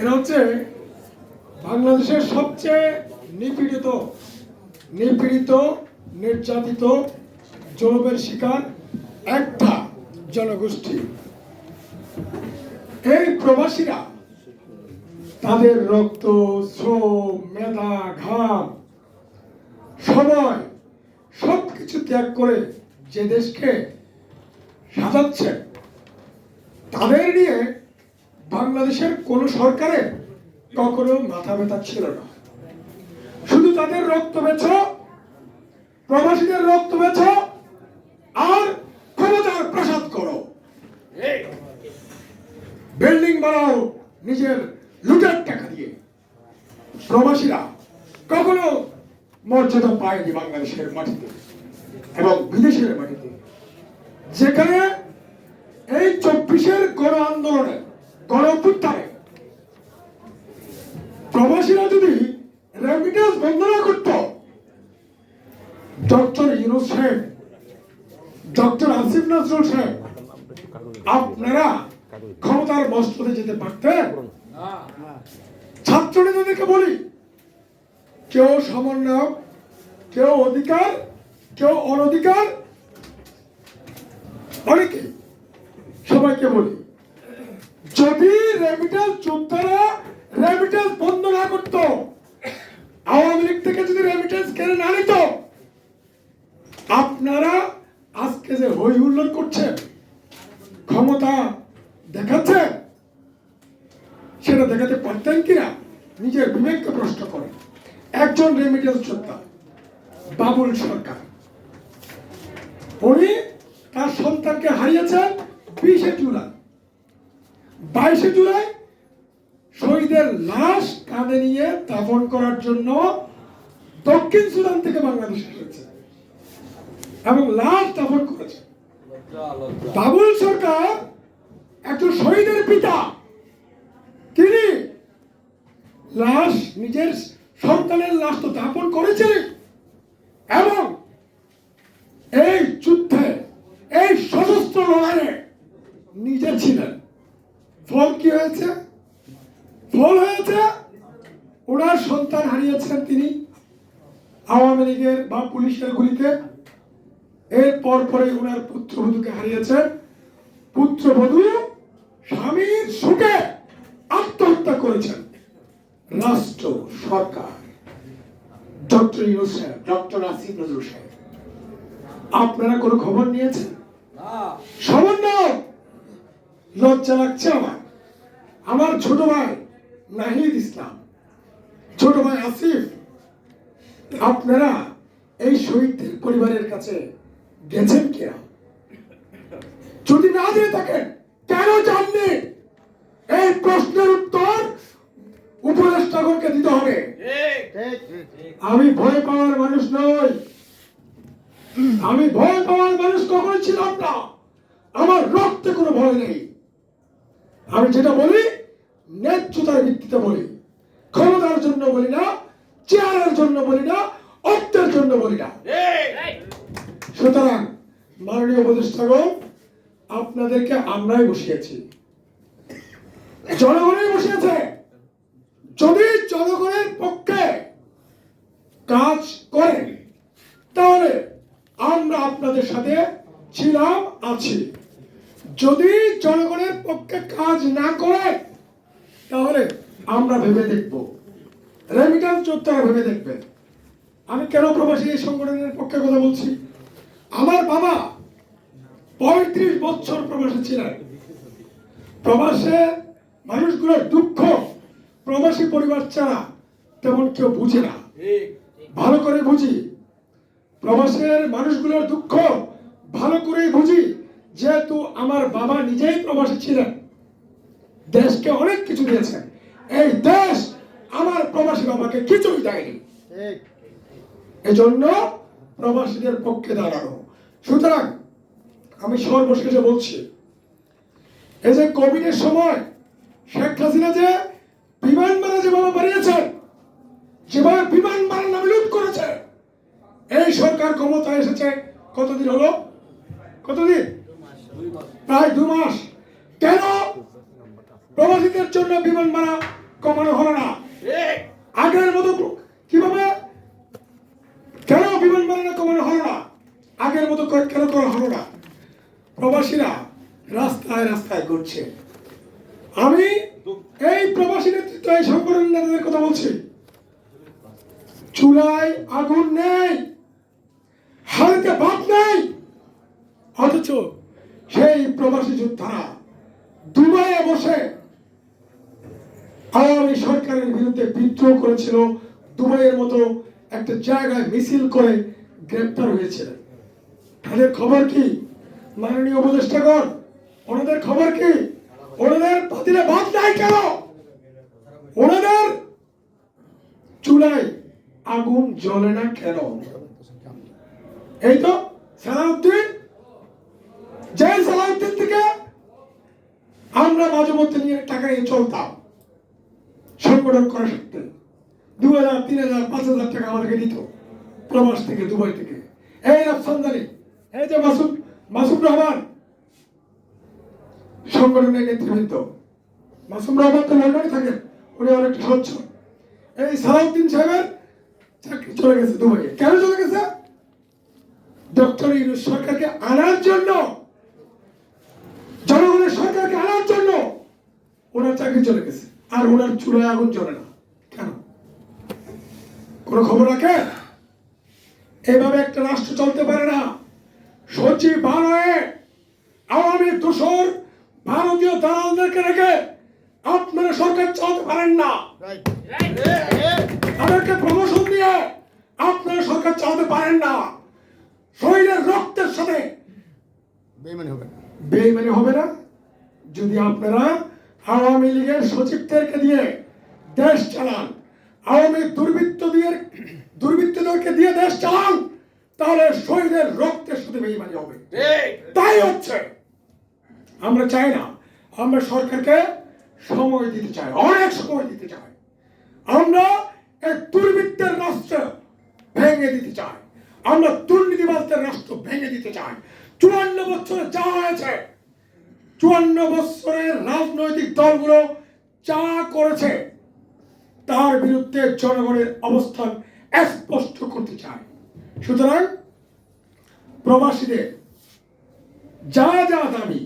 এরা হচ্ছে বাংলাদেশের সবচেয়ে নিপীড়িত নিপীড়িত, নির্যাতিত জনবের শিকার একটা জনগোষ্ঠী। এই প্রবাসীরা তাদের রক্ত, শ্রম, মেধা, ঘাম, সময় সব কিছু ত্যাগ করে যে দেশকে সাজাচ্ছে, তাদের নিয়ে বাংলাদেশের কোন সরকারের কখনো মাথা ব্যথা ছিল না। শুধু তাদের রক্ত বেছ প্রবাসীদের রক্ত বেছ আর ক্ষমতার প্রসাদ করো। বিল্ডিং বানাও, নিজের লুটের টাকা দিয়ে। প্রবাসীরা কখনো মর্যাদা পায়নি বাংলাদেশের মাটিতে এবং বিদেশের মাটিতে। যেখানে এই চব্বিশের গণ আন্দোলনে গণ অভ্যুত্থানে প্রবাসীরা যদি রেমিটেন্স বন্ধ না করত ডক্টর ইউনুস সাহেব ডক্টর আসিফ নজরুল সাহেব, আপনারা ক্ষমতার মস্তদে যেতে পারতেন? ছাত্র বলি, কেউ সমন্বয়ক, কেউ অধিকার, কেউ অনধিকার অনেকে সবাইকে বলি যদি রেমিটেন্স যোদ্ধারা রেমিটেন্স বন্ধ না করত, আওয়ামী লীগ থেকে যদি রেমিটেন্স কেড়ে না নিত, আপনারা আজকে যে হই হুল্লোড় করছেন, ক্ষমতা দেখাচ্ছেন, সেটা দেখাতে পারতেন কিনা, নিজের বিবেককে প্রশ্ন করেন। একজন রেমিটেন্স যোদ্ধা, বাবুল সরকার। উনি তার সন্তানকে হারিয়েছেন বিশে জুলাই। বাইশে জুলাই শহীদের লাশ কাঁধে নিয়ে দাফন করার জন্য দক্ষিণ সুদান থেকে বাংলাদেশ এসেছে এবং লাশ দাফন করেছে। বাবুল সরকার একজন শহীদের পিতা। তিনি লাশ নিজের সন্তানের লাশ তো দাপন করেছিলেন এবং এই যুদ্ধে, এই সশস্ত্র লড়াইয়ে নিজে ছিলেন। ফল কি হয়েছে? ফল হয়েছে? ওনার সন্তান হারিয়েছেন তিনি। আওয়ামী লীগের বা পুলিশের গুলিতে। এর পর ওনার পুত্রবধূকে হারিয়েছেন। পুত্রবধূ স্বামীর সুখে আত্মহত্যা করেছেন। রাষ্ট্র সরকার, ডক্টর ইউনুস সাহেব, ডক্টর আসিফ নজরুল সাহেব, আপনারা কোনো খবর নিয়েছেন? সামান্য লজ্জা লাগছে আমার। আমার ছোট ভাই নাহিদ ইসলাম। ছোট ভাই আসিফ, আপনারা এই শহীদদের পরিবারের কাছে গেছেন কিনা? যদি না দিয়ে থাকেন, কেন জাননি? এই প্রশ্নের উত্তর উপদেষ্টাগণকে দিতে হবে। আমি ভয় পাওয়ার মানুষ নই। আমি ভয় পাওয়ার মানুষ কখনো ছিলাম না। আমার রক্তে কোনো ভয় নেই। আমি যেটা বলি, ন্যায্যতার ভিত্তিতে বলি। ক্ষমতার জন্য বলি না চেয়ারের জন্য বলি না, অর্থের জন্য বলি না। সুতরাং, মাননীয় উপদেষ্টাগণ, আপনাদেরকে আমরাই বসিয়েছি। জনগণই বসিয়েছে। যদি জনগণের পক্ষে কাজ করেন, তাহলে আমরা আপনাদের সাথে ছিলাম, আছি। যদি জনগণের পক্ষে কাজ না করে, তাহলে আমরা ভেবে দেখব। রেমিটেন্স যোদ্ধারা ভেবে দেখবে। আমি কেন প্রবাসী এই সংগঠনের পক্ষে কথা বলছি? আমার বাবা পঁয়ত্রিশ বছর প্রবাসে ছিলেন। প্রবাসে মানুষগুলোর দুঃখ প্রবাসী পরিবার ছাড়া তেমন কেউ বুঝে না। ভালো করে বুঝি, প্রবাসের মানুষগুলোর দুঃখ ভালো করেই বুঝি যেহেতু আমার বাবা নিজেই প্রবাসী ছিলেন। দেশকে অনেক কিছু দিয়েছেন। এই দেশ আমার প্রবাসী বাবাকে কিছুই দেয়নি। এজন্য প্রবাসীদের পক্ষে দাঁড়ানো। সুতরাং আমি সর্বশেষে বলছি এই যে কোভিডের সময় শেখ হাসিনা যে বিমান মারা যেভাবে বাড়িয়েছেন যেভাবে বিমান মারার নামে লুট করেছে এই সরকার ক্ষমতায় এসেছে কতদিন হলো? কতদিন? প্রায় দু মাস। কেন? প্রবাসীদের জন্য বিমান মারা কমানো হলো না। আগের মতো কীভাবে? কেন বিমান বানানো কমানো হলো না? আগের মতো কেন করা হলো না? প্রবাসীরা রাস্তায় রাস্তায় ঘুরছে। আমি এই প্রবাসী নেতৃত্ব, এই সংগঠনের নেতাদের কথা বলছি। চুলায় আগুন নেই। হাড়িতে ভাত নেই। অথচ সেই প্রবাসী যোদ্ধারা দুবাইয়ে বসে আওয়ামী সরকারের বিরুদ্ধে বিদ্রোহ করেছিল, দুবাইয়ের মতো একটা জায়গায় মিছিল করে গ্রেপ্তার হয়েছিলেন। তাদের খবর কি? মাননীয় উপদেষ্টাগণ, ওনাদের খবর কি? ওনাদের পাতিলে ভাত নাই কেন? ওনাদের চুলায় আগুন জ্বলে না কেন? এই তো সালাউদ্দিন সালাউদ্দিন থেকে আমরা মাঝে মধ্যে নিয়ে টাকা নিয়ে চলতাম। সংগঠন করা সত্ত্বে দু হাজার, তিন হাজার, পাঁচ হাজার টাকা আমাদেরকে দিত প্রবাস থেকে, দুবাই থেকে। এই রফসানদারি এই যে মাসুদ মাসুদ রহমান, সংগঠনের নেতৃবৃন্দ। মাসুম রহমান তো লন্ডনে থাকেন, উনি অনেকটা স্বচ্ছ। এই সালাউদ্দিন সাহেবের চাকরি চলে গেছে দুবাইয়ে। কেন চলে গেছে? ডক্টর ইউনুস সরকারকে আনার জন্য জনগণের সরকারকে আনার জন্য ওনার চাকরি চলে গেছে। আর ওনার চুলায় আগুন জ্বলে না। কেন? কোনো খবর রাখে? এভাবে একটা রাষ্ট্র চলতে পারে না। সচিব বানায় আওয়ামী দোষর ভারতীয় দালালদেরকে রেখে আপনারা সরকার চলতে পারেন না। তাদেরকে প্রমোশন দিয়ে আপনারা সরকার চালাতে পারেন না। শরীরের রক্তের সাথে বেইমানি হবে বেইমানি হবে না। যদি আপনারা আওয়ামী লীগের সচিবদেরকে দিয়ে দেশ চালান। আওয়ামী দুর্বৃত্ত দিয়ে দুর্বৃত্তদেরকে দিয়ে দেশ চালান তাহলে শহীদের রক্তের সাথে বেইমানি হবে। তাই হচ্ছে আমরা চাই না আমরা সরকারকে সময় দিতে চাই অনেক সময় দিতে চাই। আমরা এক দুর্বৃত্তের রাষ্ট্র ভেঙে দিতে চাই। আমরা দুর্নীতিবাজদের রাষ্ট্র ভেঙে দিতে চাই। চুয়ান্ন বছরে যা হয়েছে চুয়ান্ন বছরের রাজনৈতিক দলগুলো যা করেছে, তার বিরুদ্ধে জনগণের অবস্থান স্পষ্ট করতে চায়। সুতরাং প্রবাসীদের যা যা দাবি,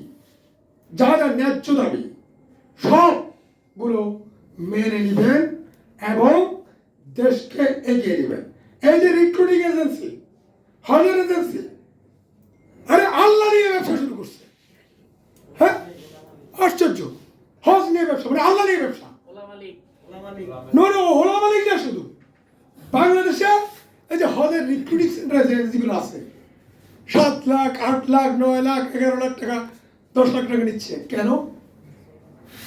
যা যা ন্যায্য দাবি, সবগুলো মেনে নেবেন এবং দেশকে এগিয়ে নেবেন। এই যে রিক্রুটিং এজেন্সি হজের এজেন্সি আরে আল্লাহ নিয়ে ব্যবসা শুরু করছে হ্যাঁ আশ্চর্য হজ নিয়ে ব্যবসা মানে আল্লাহ নিয়ে ব্যবসা নো নো ওলা মালিক না শুধু বাংলাদেশে এই যে হজের রিক্রুটিং সেন্টার আছে, সাত লাখ, আট লাখ, নয় লাখ, এগারো লাখ টাকা, দশ লাখ টাকা নিচ্ছে। কেন?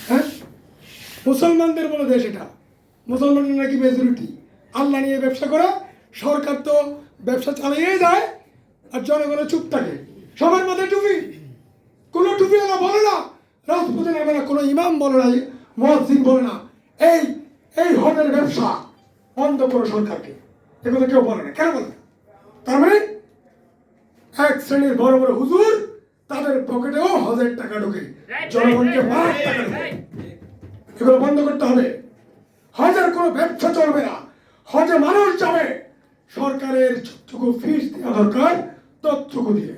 হ্যাঁ? মুসলমানদের বলে দেশ এটা। মুসলমানরা নাকি মেজরিটি আল্লাহ নিয়ে ব্যবসা করে, সরকার তো ব্যবসা চালিয়েই যায়, আর জনগণের চুপ থাকে। সবার মাথায় টুপি। কোনো টুপি ওরা বলে না, রাজপথে নামে না, কোনো ইমাম বলে না মহাজিন বলে না। এই এই হজের ব্যবসা বন্ধ করো সরকারকে। এগুলো কেউ বলে না। কেন বলে না? তার মানে এক শ্রেণির বড় বড় হুজুর তাদের পকেটেও হজের টাকা ঢোকে। জনগণকে মারার টাকা ঢোকে। এগুলো বন্ধ করতে হবে। হজের কোনো ব্যবসা চলবে না। হজে মানুষ যাবে। সরকারের যতটুকু ফিস দেওয়া দরকার ততটুকু দিয়ে।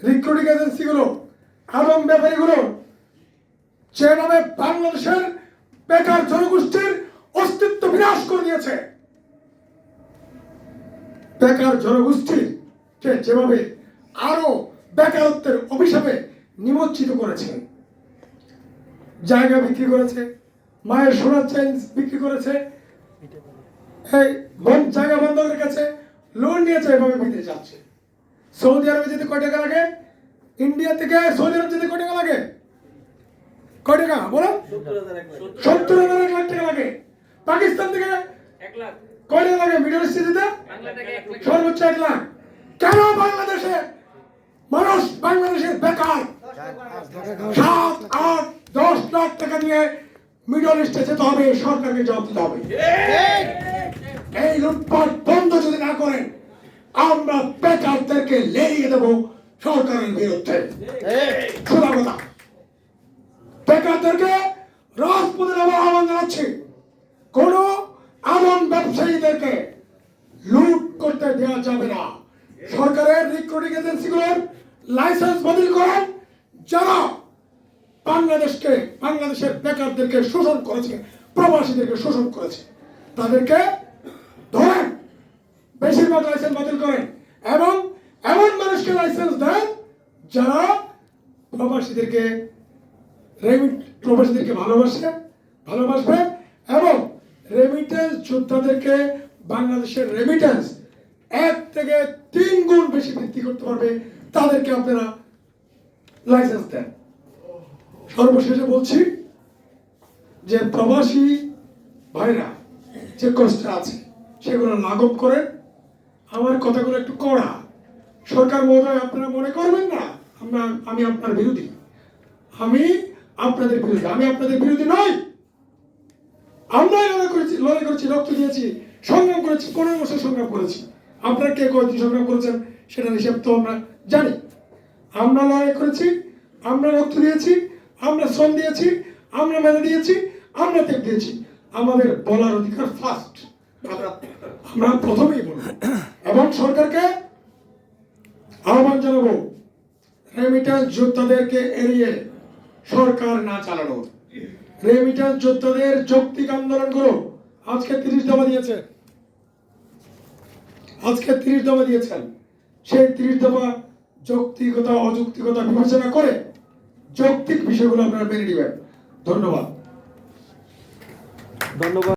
রিক্রুটিং এজেন্সিগুলো আলম ব্যাপারীগুলো যেভাবে বাংলাদেশের বেকার জনগোষ্ঠীর অস্তিত্ব বিনাশ করে দিয়েছে বেকার জনগোষ্ঠীর কে যেভাবে আরও বেকারত্বের অভিশাপে নিমজ্জিত করেছে জায়গা বিক্রি করেছে মায়ের সোনার চেঞ্জ বিক্রি করেছে এই বন জায়গা বন্ধকের কাছে লোন নিয়েছে এভাবে বিদেশে যাচ্ছে। সৌদি আরবে যেতে কয় টাকা লাগে ইন্ডিয়া থেকে সৌদি আরব যেতে কয় টাকা লাগে কয় টাকা বলো? সত্তর হাজার এক লাখ টাকা লাগে। পাকিস্তান থেকে এক লাখ। কয় টাকা লাগে মিডল লাখ সর্বোচ্চ এক লাখ। কেন বাংলাদেশে মানুষ বাংলাদেশের বেকার? সাত, আট, দশ লাখ টাকা দিয়ে মিডল ইস্টে যেতে হবে, সরকারকে জবাব দিতে হবে। এই লুটপাট বন্ধ যদি না করেন, আমরা বেকারদেরকে লেলিয়ে দেবো সরকারের বিরুদ্ধে। সোজা কথা। বেকারদেরকে রাজপথে নামার আহ্বান জানাচ্ছি। যাবে না। সরকারের রিক্রুটিং এজেন্সিগুলোর লাইসেন্স বাতিল করেন যারা বাংলাদেশকে, বাংলাদেশের বেকারদেরকে শোষণ করেছে, প্রবাসীদেরকে শোষণ করেছে, তাদেরকে ধরেন, বেশিরভাগ লাইসেন্স বাতিল করেন এবং এমন মানুষকে লাইসেন্স দেন যারা প্রবাসীদেরকে প্রবাসীদেরকে ভালোবাসে, ভালোবাসবে এবং রেমিটেন্স যোদ্ধাদেরকে বাংলাদেশের রেমিটেন্স এক থেকে তিন গুণ বেশি বৃদ্ধি করতে পারবে, তাদেরকে আপনারা লাইসেন্স দেন। সর্বশেষে বলছি যে প্রবাসী ভাইরা যে কষ্টে আছে, সেগুলো লাঘব করেন। আমার কথাগুলো একটু কড়া। সরকার মহোদয় আপনারা মনে করবেন না, আমরা, আমি আপনার বিরোধী। আমি আপনাদের বিরোধী, আমি আপনাদের বিরোধী নই। আমরাই লড়াই করেছি লড়াই করেছি, রক্ত দিয়েছি, সংগ্রাম করেছি, পনেরো বছর সংগ্রাম করেছি। আপনারা কে কয়েকদিন সংগ্রাম করেছেন সেটার হিসাব তো আমরা জানি। আমরা লড়াই করেছি, আমরা রক্ত দিয়েছি, আমরা শ্রম দিয়েছি, আমরা মেধা দিয়েছি, আমরা ত্যাগ দিয়েছি। আমাদের বলার অধিকার ফার্স্ট আমরা আমরা প্রথমেই বলব। এবং সরকারকে আহ্বান জানাব, রেমিটেন্স যোদ্ধাদেরকে এড়িয়ে সরকার না চালানো। রেমিটেন্স যোদ্ধাদের যৌক্তিক আন্দোলনগুলো আজকে তিরিশ দফা দিয়েছে। আজকে তিরিশ দফা দিয়েছেন। সেই তিরিশ দফা যৌক্তিকতা, অযৌক্তিকতা বিবেচনা করে যৌক্তিক বিষয়গুলো আপনারা মেনে নেবেন। ধন্যবাদ। ধন্যবাদ।